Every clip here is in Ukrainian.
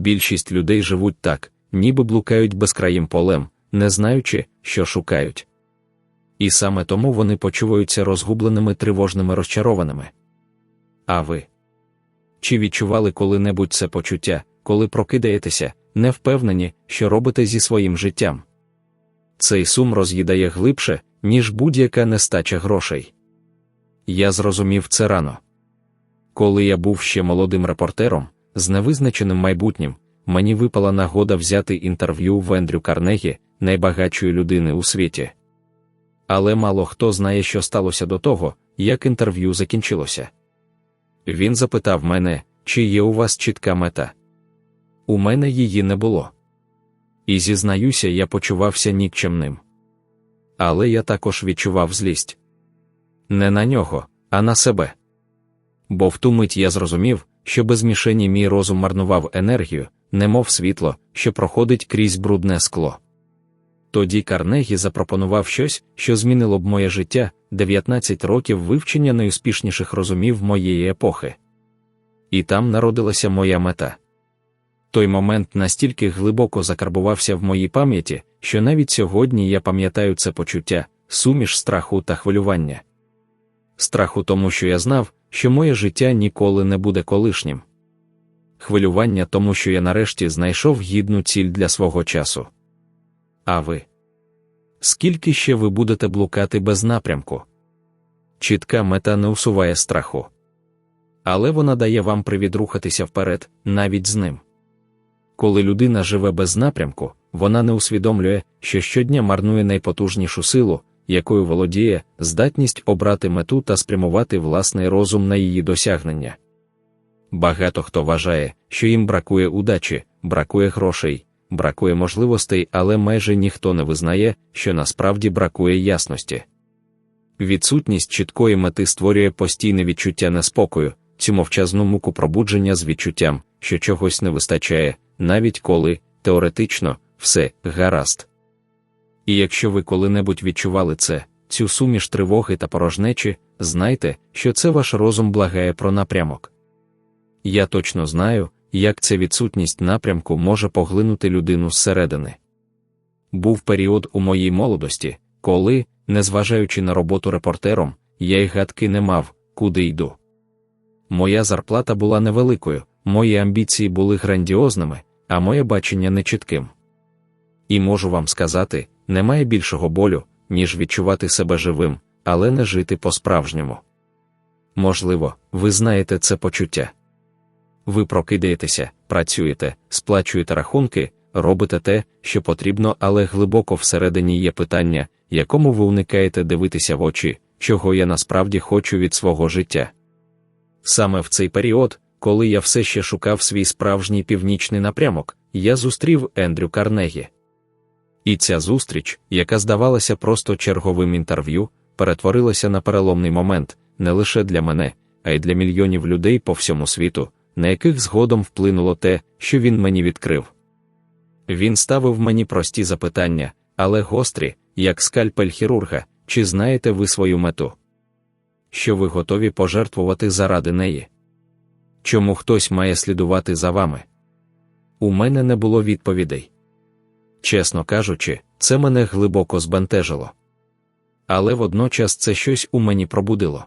Більшість людей живуть так, ніби блукають безкраїм полем, не знаючи, що шукають. І саме тому вони почуваються розгубленими тривожними розчарованими. А ви? Чи відчували коли-небудь це почуття, коли прокидаєтеся, не впевнені, що робите зі своїм життям? Цей сум роз'їдає глибше, ніж будь-яка нестача грошей. Я зрозумів це рано. Коли я був ще молодим репортером, з невизначеним майбутнім, мені випала нагода взяти інтерв'ю в Ендрю Карнегі, найбагатшої людини у світі. Але мало хто знає, що сталося до того, як інтерв'ю закінчилося. Він запитав мене, чи є у вас чітка мета. У мене її не було. І зізнаюся, я почувався нікчемним. Але я також відчував злість не на нього, а на себе. Бо в ту мить я зрозумів, що без мішені мій розум марнував енергію, немов світло, що проходить крізь брудне скло. Тоді Карнегі запропонував щось, що змінило б моє життя 19 років вивчення найуспішніших розумів моєї епохи. І там народилася моя мета. Той момент настільки глибоко закарбувався в моїй пам'яті, що навіть сьогодні я пам'ятаю це почуття, суміш страху та хвилювання. Страху тому, що я знав, що моє життя ніколи не буде колишнім. Хвилювання тому, що я нарешті знайшов гідну ціль для свого часу. А ви? Скільки ще ви будете блукати без напрямку? Чітка мета не усуває страху. Але вона дає вам привід рухатися вперед, навіть з ним. Коли людина живе без напрямку, вона не усвідомлює, що щодня марнує найпотужнішу силу, якою володіє здатність обрати мету та спрямувати власний розум на її досягнення. Багато хто вважає, що їм бракує удачі, бракує грошей, бракує можливостей, але майже ніхто не визнає, що насправді бракує ясності. Відсутність чіткої мети створює постійне відчуття неспокою, цю мовчазну муку пробудження з відчуттям, що чогось не вистачає, навіть коли, теоретично, все гаразд. І якщо ви коли-небудь відчували це, цю суміш тривоги та порожнечі, знайте, що це ваш розум благає про напрямок. Я точно знаю, як ця відсутність напрямку може поглинути людину зсередини. Був період у моїй молодості, коли, незважаючи на роботу репортером, я й гадки не мав, куди йду. Моя зарплата була невеликою, мої амбіції були грандіозними, а моє бачення нечітким. І можу вам сказати, немає більшого болю, ніж відчувати себе живим, але не жити по-справжньому. Можливо, ви знаєте це почуття. Ви прокидаєтеся, працюєте, сплачуєте рахунки, робите те, що потрібно, але глибоко всередині є питання, якому ви уникаєте дивитися в очі, чого я насправді хочу від свого життя. Саме в цей період, коли я все ще шукав свій справжній північний напрямок, я зустрів Ендрю Карнегі. І ця зустріч, яка здавалася просто черговим інтерв'ю, перетворилася на переломний момент не лише для мене, а й для мільйонів людей по всьому світу, на яких згодом вплинуло те, що він мені відкрив. Він ставив мені прості запитання, але гострі, як скальпель хірурга, чи знаєте ви свою мету? Що ви готові пожертвувати заради неї? Чому хтось має слідувати за вами? У мене не було відповідей. Чесно кажучи, це мене глибоко збентежило. Але водночас це щось у мені пробудило.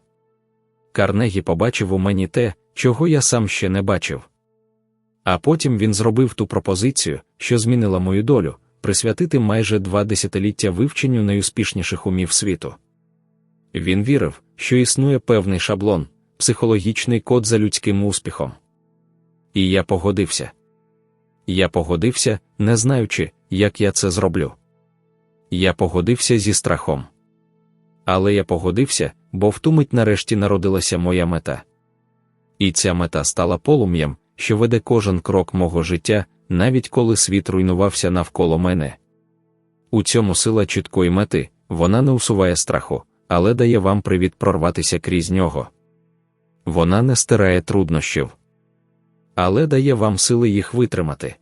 Карнегі побачив у мені те, чого я сам ще не бачив. А потім він зробив ту пропозицію, що змінила мою долю, присвятити майже два десятиліття вивченню найуспішніших умів світу. Він вірив, що існує певний шаблон, психологічний код за людським успіхом. І я погодився. Я погодився, не знаючи, як я це зроблю. Я погодився зі страхом. Але я погодився, бо в ту мить нарешті народилася моя мета. І ця мета стала полум'ям, що веде кожен крок мого життя, навіть коли світ руйнувався навколо мене. У цьому сила чіткої мети, вона не усуває страху, але дає вам привід прорватися крізь нього. Вона не стирає труднощів, але дає вам сили їх витримати.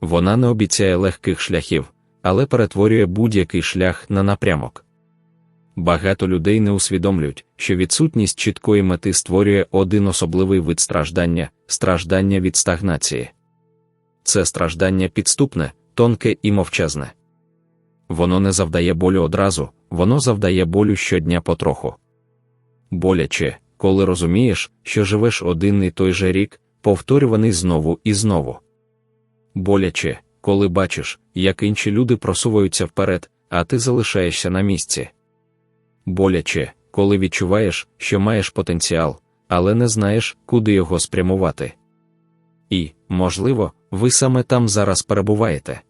Вона не обіцяє легких шляхів, але перетворює будь-який шлях на напрямок. Багато людей не усвідомлюють, що відсутність чіткої мети створює один особливий вид страждання страждання від стагнації. це страждання підступне, тонке і мовчазне. Воно не завдає болю одразу, воно завдає болю щодня потроху. Боляче, коли розумієш, що живеш один і той же рік, повторюваний знову і знову. Боляче, коли бачиш, як інші люди просуваються вперед, а ти залишаєшся на місці. Боляче, коли відчуваєш, що маєш потенціал, але не знаєш, куди його спрямувати. І, можливо, ви саме там зараз перебуваєте.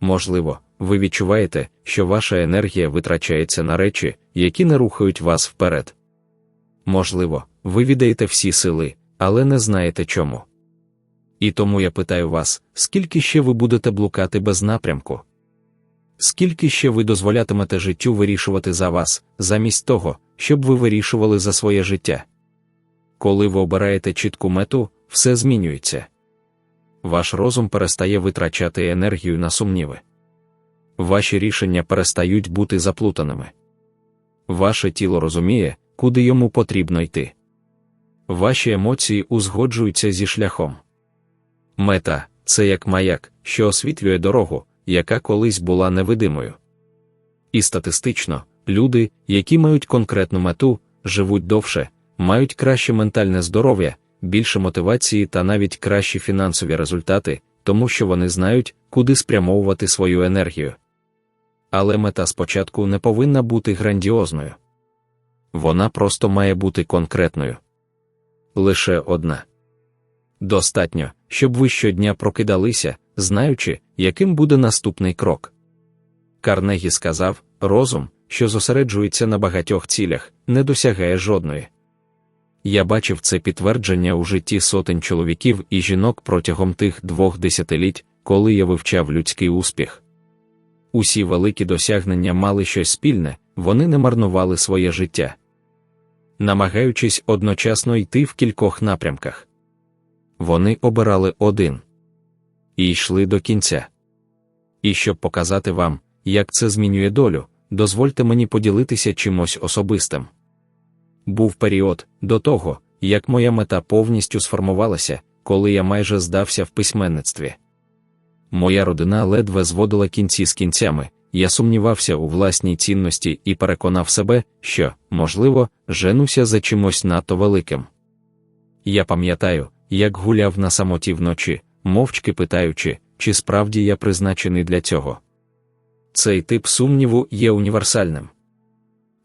Можливо, ви відчуваєте, що ваша енергія витрачається на речі, які не рухають вас вперед. Можливо, ви віддаєте всі сили, але не знаєте чому. І тому я питаю вас, скільки ще ви будете блукати без напрямку? Скільки ще ви дозволятимете життю вирішувати за вас, замість того, щоб ви вирішували за своє життя? Коли ви обираєте чітку мету, все змінюється. Ваш розум перестає витрачати енергію на сумніви. Ваші рішення перестають бути заплутаними. Ваше тіло розуміє, куди йому потрібно йти. Ваші емоції узгоджуються зі шляхом. Мета це як маяк, що освітлює дорогу, яка колись була невидимою. І статистично, люди, які мають конкретну мету, живуть довше, мають краще ментальне здоров'я, більше мотивації та навіть кращі фінансові результати, тому що вони знають, куди спрямовувати свою енергію. Але мета спочатку не повинна бути грандіозною. Вона просто має бути конкретною. Лише одна. Достатньо, щоб ви щодня прокидалися, знаючи, яким буде наступний крок. Карнегі сказав: розум, що зосереджується на багатьох цілях, не досягає жодної. Я бачив це підтвердження у житті сотень чоловіків і жінок протягом тих двох десятиліть, коли я вивчав людський успіх. Усі великі досягнення мали щось спільне, вони не марнували своє життя, намагаючись одночасно йти в кількох напрямках. Вони обирали один і йшли до кінця. І щоб показати вам, як це змінює долю, дозвольте мені поділитися чимось особистим. Був період до того, як моя мета повністю сформувалася, коли я майже здався в письменництві. Моя родина ледве зводила кінці з кінцями, я сумнівався у власній цінності і переконав себе, що, можливо, женуся за чимось надто великим. Я пам'ятаю, як гуляв на самоті вночі, мовчки питаючи, чи справді я призначений для цього. Цей тип сумніву є універсальним.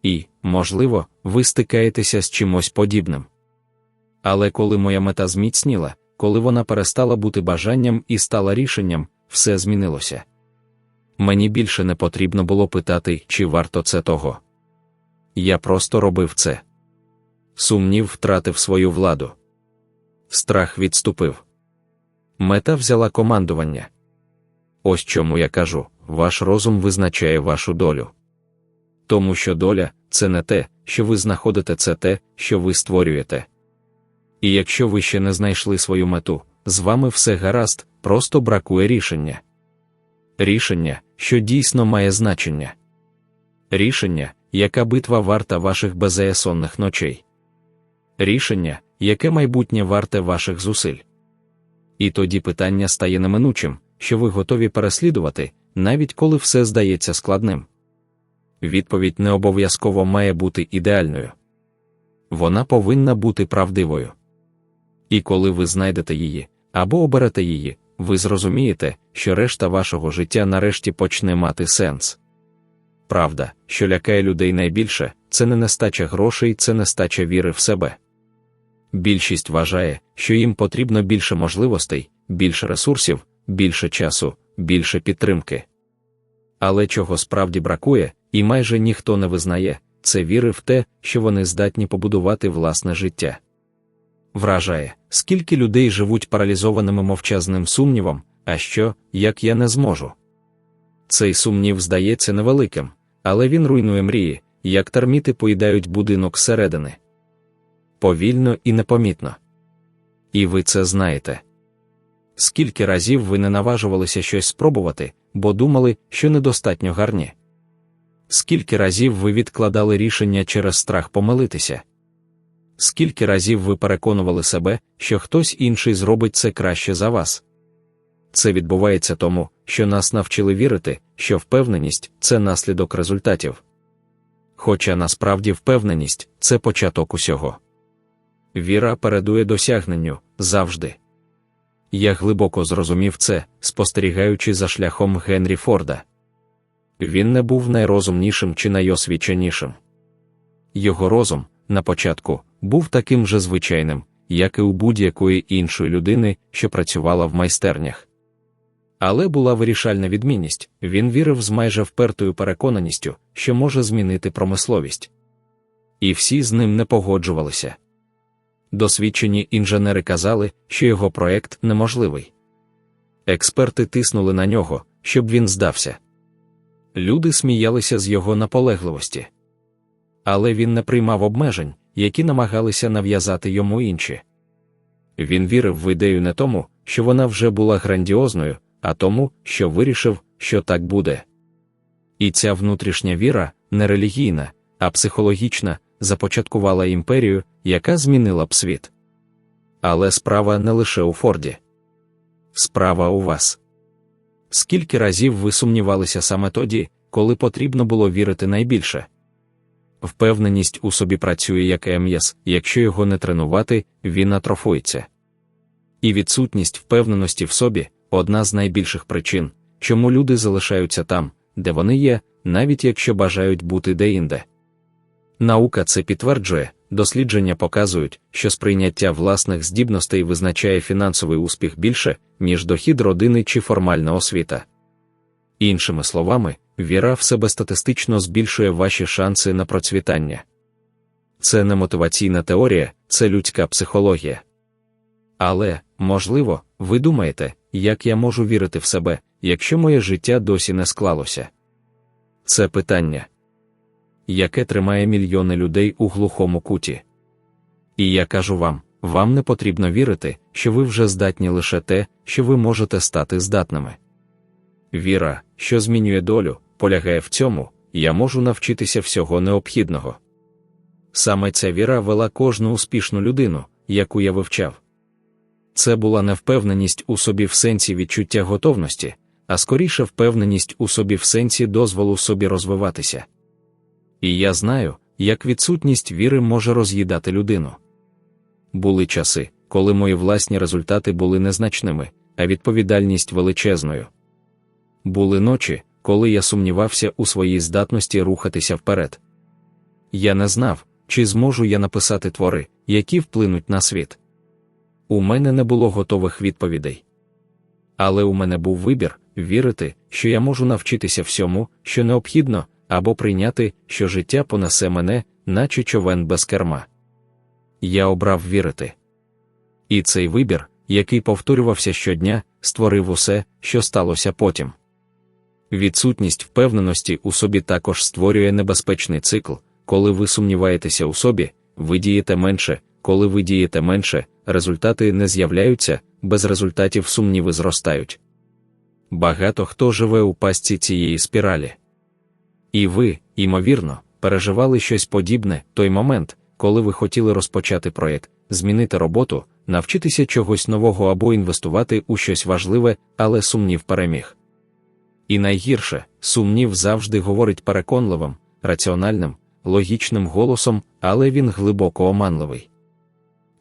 І, можливо, ви стикаєтеся з чимось подібним. Але коли моя мета зміцніла, коли вона перестала бути бажанням і стала рішенням, все змінилося. Мені більше не потрібно було питати, чи варто це того. Я просто робив це. Сумнів втратив свою владу. Страх відступив. Мета взяла командування. Ось чому я кажу: ваш розум визначає вашу долю. Тому що доля це не те, що ви знаходите, це те, що ви створюєте. І якщо ви ще не знайшли свою мету, з вами все гаразд, просто бракує рішення. Рішення, що дійсно має значення. Рішення, яка битва варта ваших безеясонних ночей. Рішення, яке майбутнє варте ваших зусиль. І тоді питання стає неминучим, що ви готові переслідувати, навіть коли все здається складним. Відповідь не обов'язково має бути ідеальною. Вона повинна бути правдивою. І коли ви знайдете її або оберете її, ви зрозумієте, що решта вашого життя нарешті почне мати сенс. Правда, що лякає людей найбільше, це не нестача грошей, це нестача віри в себе. Більшість вважає, що їм потрібно більше можливостей, більше ресурсів, більше часу, більше підтримки. Але чого справді бракує, і майже ніхто не визнає, це віри в те, що вони здатні побудувати власне життя. Вражає, скільки людей живуть паралізованими мовчазним сумнівом, а що, як я не зможу. Цей сумнів здається невеликим, але він руйнує мрії, як терміти поїдають будинок зсередини. Повільно і непомітно. І ви це знаєте. Скільки разів ви не наважувалися щось спробувати, бо думали, що недостатньо гарні? Скільки разів ви відкладали рішення через страх помилитися? Скільки разів ви переконували себе, що хтось інший зробить це краще за вас? це відбувається тому, що нас навчили вірити, що впевненість це наслідок результатів. Хоча насправді впевненість це початок усього. Віра передує досягненню завжди. Я глибоко зрозумів це, спостерігаючи за шляхом Генрі Форда. Він не був найрозумнішим чи найосвіченішим. Його розум, на початку, був таким же звичайним, як і у будь-якої іншої людини, що працювала в майстернях. Але була вирішальна відмінність він вірив з майже впертою переконаністю, що може змінити промисловість. І всі з ним не погоджувалися. Досвідчені інженери казали, що його проект неможливий. Експерти тиснули на нього, щоб він здався. Люди сміялися з його наполегливості. Але він не приймав обмежень, які намагалися нав'язати йому інші. Він вірив в ідею не тому, що вона вже була грандіозною, а тому, що вирішив, що так буде. І ця внутрішня віра, не релігійна, а психологічна, започаткувала імперію, яка змінила б світ. Але справа не лише у Форді. Справа у вас. Скільки разів ви сумнівалися саме тоді, коли потрібно було вірити найбільше? Впевненість у собі працює як М'ЯС, якщо його не тренувати, він атрофується. І відсутність впевненості в собі одна з найбільших причин, чому люди залишаються там, де вони є, навіть якщо бажають бути деінде. Наука це підтверджує, дослідження показують, що сприйняття власних здібностей визначає фінансовий успіх більше, ніж дохід родини чи формальна освіта. Іншими словами, віра в себе статистично збільшує ваші шанси на процвітання. Це не мотиваційна теорія, це людська психологія. Але, можливо, ви думаєте, як я можу вірити в себе, якщо моє життя досі не склалося? Це питання, яке тримає мільйони людей у глухому куті. І я кажу вам, вам не потрібно вірити, що ви вже здатні лише те, що ви можете стати здатними. Віра, що змінює долю, полягає в цьому, я можу навчитися всього необхідного. Саме ця віра вела кожну успішну людину, яку я вивчав. Це була не впевненість у собі в сенсі відчуття готовності, а скоріше впевненість у собі в сенсі дозволу собі розвиватися. І я знаю, як відсутність віри може роз'їдати людину. Були часи, коли мої власні результати були незначними, а відповідальність величезною. Були ночі, коли я сумнівався у своїй здатності рухатися вперед. Я не знав, чи зможу я написати твори, які вплинуть на світ. У мене не було готових відповідей. Але у мене був вибір вірити, що я можу навчитися всьому, що необхідно, або прийняти, що життя понесе мене, наче човен без керма. Я обрав вірити. І цей вибір, який повторювався щодня, створив усе, що сталося потім. Відсутність впевненості у собі також створює небезпечний цикл, коли ви сумніваєтеся у собі, ви дієте менше, коли ви дієте менше, результати не з'являються, без результатів сумніви зростають. Багато хто живе у пастці цієї спіралі. І ви, ймовірно, переживали щось подібне той момент, коли ви хотіли розпочати проєкт, змінити роботу, навчитися чогось нового або інвестувати у щось важливе, але сумнів переміг. І найгірше, сумнів завжди говорить переконливим, раціональним, логічним голосом, але він глибоко оманливий.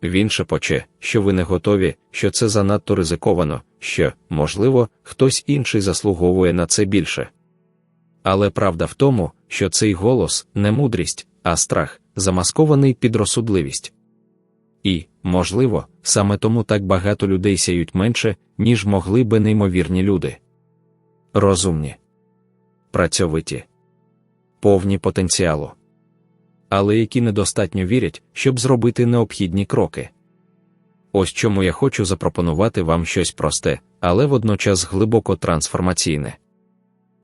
Він шепоче, що ви не готові, що це занадто ризиковано, що, можливо, хтось інший заслуговує на це більше. Але правда в тому, що цей голос не мудрість, а страх, замаскований під розсудливість. І, можливо, саме тому так багато людей сяють менше, ніж могли би неймовірні люди. Розумні, працьовиті, повні потенціалу. Але які недостатньо вірять, щоб зробити необхідні кроки. Ось чому я хочу запропонувати вам щось просте, але водночас глибоко трансформаційне.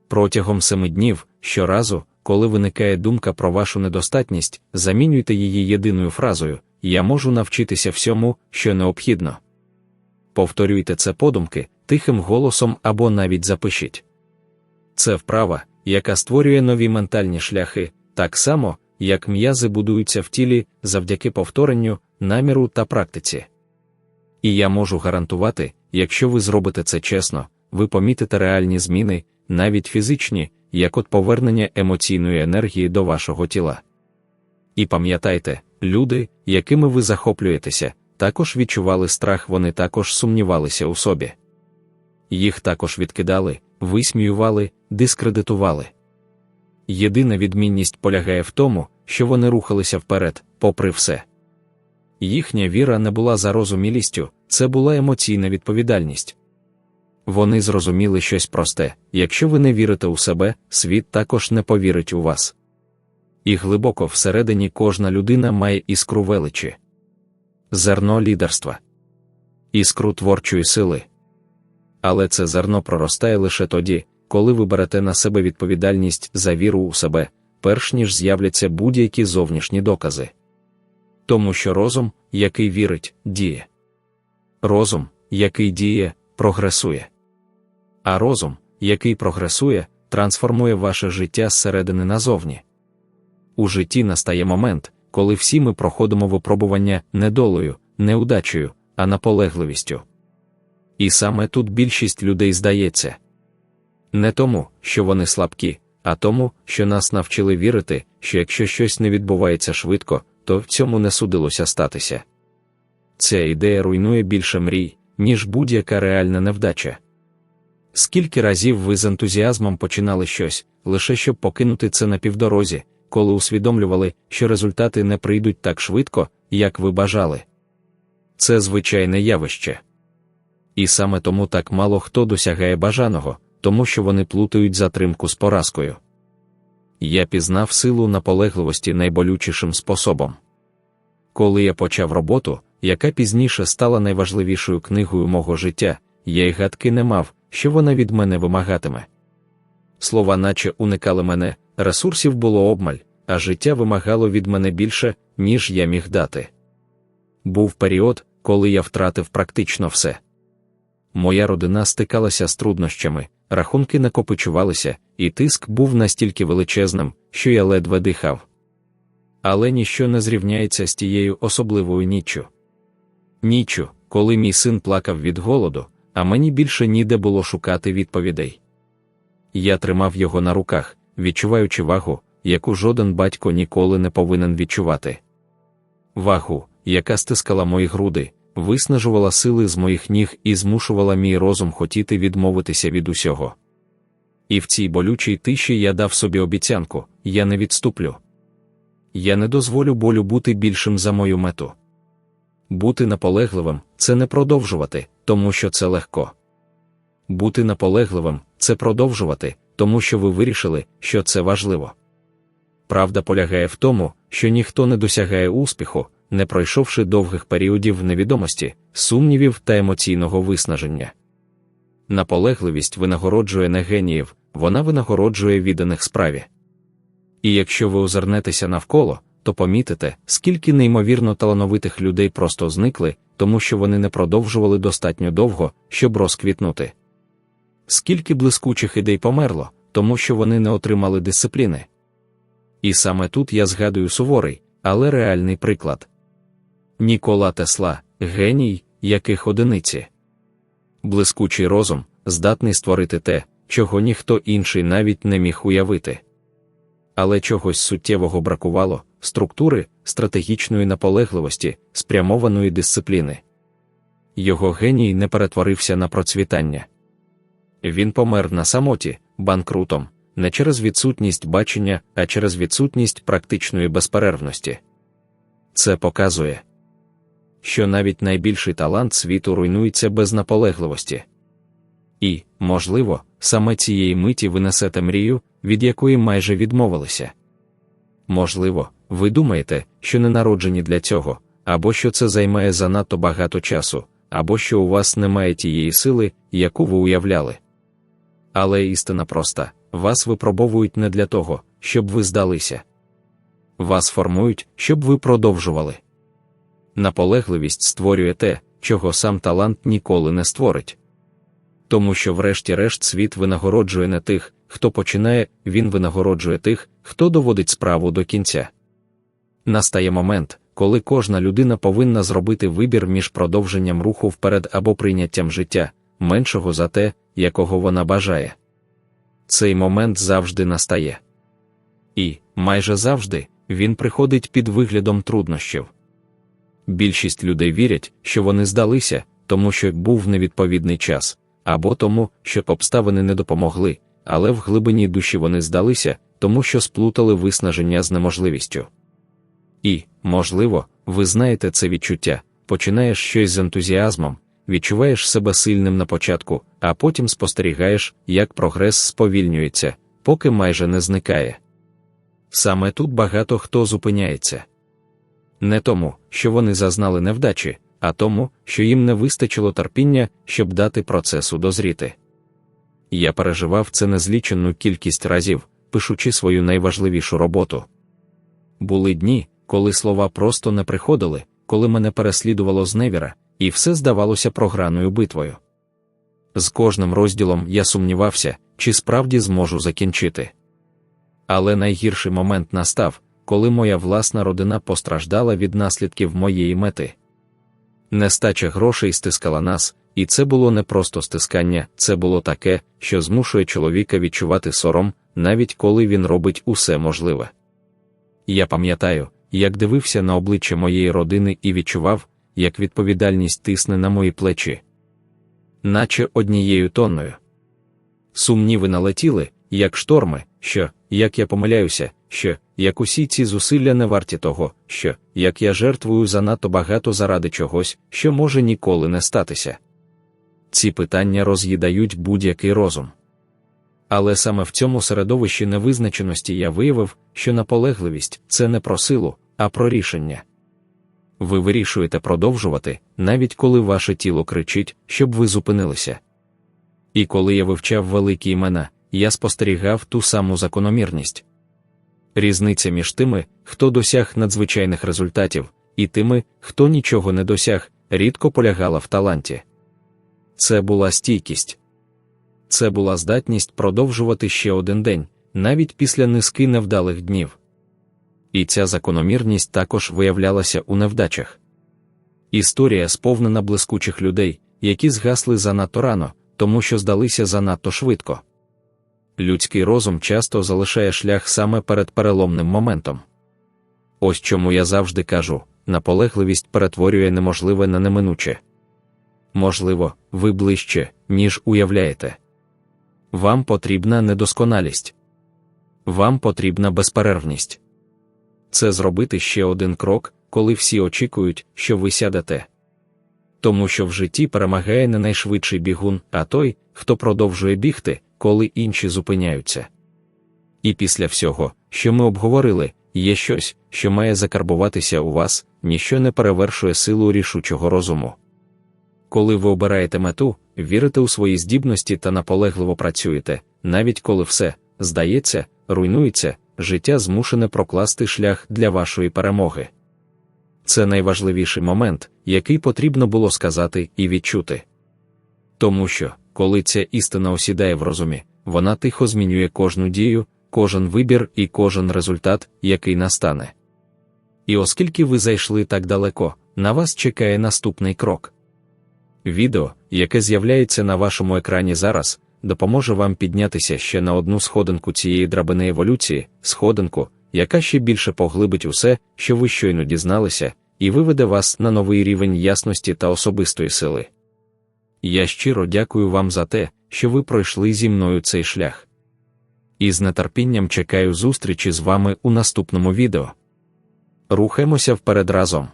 Протягом семи днів, щоразу, коли виникає думка про вашу недостатність, замінюйте її єдиною фразою Я можу навчитися всьому, що необхідно. Повторюйте це подумки, тихим голосом або навіть запишіть. Це вправа, яка створює нові ментальні шляхи, так само, як м'язи будуються в тілі завдяки повторенню, наміру та практиці. І я можу гарантувати, якщо ви зробите це чесно, ви помітите реальні зміни, навіть фізичні, як от повернення емоційної енергії до вашого тіла. І пам'ятайте, люди, якими ви захоплюєтеся, також відчували страх, вони також сумнівалися у собі. Їх також відкидали, висміювали, дискредитували. Єдина відмінність полягає в тому, що вони рухалися вперед, попри все. Їхня віра не була зарозумілістю, це була емоційна відповідальність. Вони зрозуміли щось просте якщо ви не вірите у себе, світ також не повірить у вас. І глибоко всередині кожна людина має іскру величі, зерно лідерства, іскру творчої сили. Але це зерно проростає лише тоді, коли ви берете на себе відповідальність за віру у себе, перш ніж з'являться будь-які зовнішні докази. Тому що розум, який вірить, діє. Розум, який діє, прогресує. А розум, який прогресує, трансформує ваше життя зсередини назовні. У житті настає момент, коли всі ми проходимо випробування не долею, неудачею, а наполегливістю. І саме тут більшість людей здається не тому, що вони слабкі, а тому, що нас навчили вірити, що якщо щось не відбувається швидко, то в цьому не судилося статися. Ця ідея руйнує більше мрій, ніж будь-яка реальна невдача. Скільки разів ви з ентузіазмом починали щось, лише щоб покинути це на півдорозі, коли усвідомлювали, що результати не прийдуть так швидко, як ви бажали. Це звичайне явище. І саме тому так мало хто досягає бажаного, тому що вони плутають затримку з поразкою. Я пізнав силу наполегливості найболючішим способом. Коли я почав роботу, яка пізніше стала найважливішою книгою мого життя, я й гадки не мав, що вона від мене вимагатиме. Слова, наче уникали мене, ресурсів було обмаль, а життя вимагало від мене більше, ніж я міг дати. Був період, коли я втратив практично все. Моя родина стикалася з труднощами, рахунки накопичувалися, і тиск був настільки величезним, що я ледве дихав. Але ніщо не зрівняється з тією особливою ніччю. Ніччю, коли мій син плакав від голоду, а мені більше ніде було шукати відповідей. Я тримав його на руках, відчуваючи вагу, яку жоден батько ніколи не повинен відчувати. Вагу, яка стискала мої груди, виснажувала сили з моїх ніг і змушувала мій розум хотіти відмовитися від усього. І в цій болючій тиші я дав собі обіцянку я не відступлю. Я не дозволю болю бути більшим за мою мету. Бути наполегливим це не продовжувати, тому що це легко. Бути наполегливим це продовжувати, тому що ви вирішили, що це важливо. Правда полягає в тому, що ніхто не досягає успіху, не пройшовши довгих періодів невідомості, сумнівів та емоційного виснаження. Наполегливість винагороджує не геніїв, вона винагороджує відданих справі. І якщо ви озирнетеся навколо, то помітите, скільки неймовірно талановитих людей просто зникли, тому що вони не продовжували достатньо довго, щоб розквітнути. Скільки блискучих ідей померло, тому що вони не отримали дисципліни. І саме тут я згадую суворий, але реальний приклад. Нікола Тесла, геній, яких одиниці. Блискучий розум, здатний створити те, чого ніхто інший навіть не міг уявити. Але чогось суттєвого бракувало структури, стратегічної наполегливості, спрямованої дисципліни. Його геній не перетворився на процвітання. Він помер на самоті, банкрутом, не через відсутність бачення, а через відсутність практичної безперервності. Це показує що навіть найбільший талант світу руйнується без наполегливості. І, можливо, саме цієї миті ви несете мрію, від якої майже відмовилися. Можливо, ви думаєте, що не народжені для цього, або що це займає занадто багато часу, або що у вас немає тієї сили, яку ви уявляли. Але істина проста: вас випробовують не для того, щоб ви здалися. Вас формують, щоб ви продовжували наполегливість створює те, чого сам талант ніколи не створить. Тому що, врешті-решт, світ винагороджує не тих, хто починає, він винагороджує тих, хто доводить справу до кінця. Настає момент, коли кожна людина повинна зробити вибір між продовженням руху вперед або прийняттям життя, меншого за те, якого вона бажає. Цей момент завжди настає. І, майже завжди, він приходить під виглядом труднощів. Більшість людей вірять, що вони здалися, тому що був невідповідний час, або тому, що обставини не допомогли, але в глибині душі вони здалися, тому що сплутали виснаження з неможливістю. І, можливо, ви знаєте це відчуття, починаєш щось з ентузіазмом, відчуваєш себе сильним на початку, а потім спостерігаєш, як прогрес сповільнюється, поки майже не зникає. Саме тут багато хто зупиняється. Не тому, що вони зазнали невдачі, а тому, що їм не вистачило терпіння, щоб дати процесу дозріти. Я переживав це незліченну кількість разів, пишучи свою найважливішу роботу. Були дні, коли слова просто не приходили, коли мене переслідувало зневіра, і все здавалося програною битвою. З кожним розділом я сумнівався, чи справді зможу закінчити. Але найгірший момент настав, коли моя власна родина постраждала від наслідків моєї мети. Нестача грошей стискала нас, і це було не просто стискання, це було таке, що змушує чоловіка відчувати сором, навіть коли він робить усе можливе. Я пам'ятаю, як дивився на обличчя моєї родини і відчував, як відповідальність тисне на мої плечі, наче однією тонною. Сумніви налетіли, як шторми, що, як я помиляюся, що, як усі ці зусилля не варті того, що, як я жертвую занадто багато заради чогось, що може ніколи не статися. Ці питання роз'їдають будь-який розум. Але саме в цьому середовищі невизначеності я виявив, що наполегливість це не про силу, а про рішення. Ви вирішуєте продовжувати, навіть коли ваше тіло кричить, щоб ви зупинилися. І коли я вивчав великі імена, я спостерігав ту саму закономірність. Різниця між тими, хто досяг надзвичайних результатів, і тими, хто нічого не досяг, рідко полягала в таланті. Це була стійкість. Це була здатність продовжувати ще один день, навіть після низки невдалих днів. І ця закономірність також виявлялася у невдачах. Історія сповнена блискучих людей, які згасли занадто рано, тому що здалися занадто швидко. Людський розум часто залишає шлях саме перед переломним моментом. Ось чому я завжди кажу: наполегливість перетворює неможливе на неминуче. Можливо, ви ближче, ніж уявляєте. Вам потрібна недосконалість, вам потрібна безперервність. Це зробити ще один крок, коли всі очікують, що ви сядете. Тому що в житті перемагає не найшвидший бігун, а той, хто продовжує бігти, коли інші зупиняються. І після всього, що ми обговорили, є щось, що має закарбуватися у вас, ніщо не перевершує силу рішучого розуму. Коли ви обираєте мету, вірите у свої здібності та наполегливо працюєте, навіть коли все, здається, руйнується, життя змушене прокласти шлях для вашої перемоги. Це найважливіший момент, який потрібно було сказати і відчути. Тому що, коли ця істина осідає в розумі, вона тихо змінює кожну дію, кожен вибір і кожен результат, який настане. І оскільки ви зайшли так далеко, на вас чекає наступний крок. Відео, яке з'являється на вашому екрані зараз, допоможе вам піднятися ще на одну сходинку цієї драбини еволюції, сходинку, яка ще більше поглибить усе, що ви щойно дізналися, і виведе вас на новий рівень ясності та особистої сили. Я щиро дякую вам за те, що ви пройшли зі мною цей шлях. І з нетерпінням чекаю зустрічі з вами у наступному відео. Рухаємося вперед разом.